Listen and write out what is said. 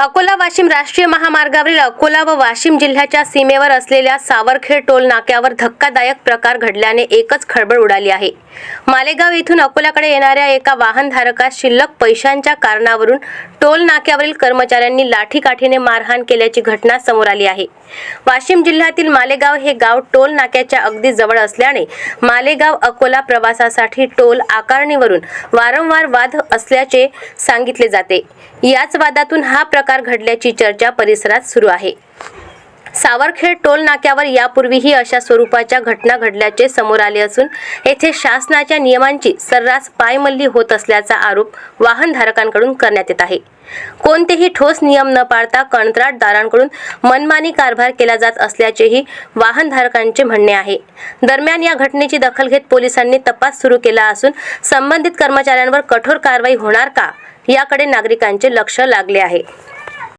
अकोला वाशिम राष्ट्रीय महामार्गावरील अकोला व वाशिम जिल्ह्याच्या सीमेवर असलेल्या सावरखेड टोल नाक्यावर धक्कादायक प्रकार घडल्याने एकच खळबळ उडाली आहे. मालेगाव येथून अकोल्याकडे येणाऱ्या एका वाहनधारकास शिल्लक पैशांच्या कारणावरून टोल नाक्यावरील कर्मचाऱ्यांनी लाठीकाठीने मारहाण केल्याची घटना समोर आली आहे. वाशिम जिल्ह्यातील मालेगाव हे गाव टोल नाक्याच्या अगदी जवळ असल्याने मालेगाव अकोला प्रवासासाठी टोल आकारणीवरून वारंवार वाद असल्याचे सांगितले जाते. याच वादातून हा प्रकार घडल्याची चर्चा परिसरात सुरू आहे. सावरखेड टोल नाक्यावर यापूर्वीही अशा स्वरूपाच्या घटना घडल्याचे समोर आले असून येथे शासनाच्या नियमांची सर्रास पायमल्ली होत असल्याचा आरोप वाहनधारकांकडून करण्यात येत आहे. कोणतेही ठोस नियम न पाळता कंत्राटदारांकडून मनमानी कारभार केला जात असल्याचेही वाहनधारकांचे म्हणणे आहे. दरम्यान या घटनेची दखल घेत पोलिसांनी तपास सुरू केला असून संबंधित कर्मचाऱ्यांवर कठोर कारवाई होणार का याकडे नागरिकांचे लक्ष लागले आहे.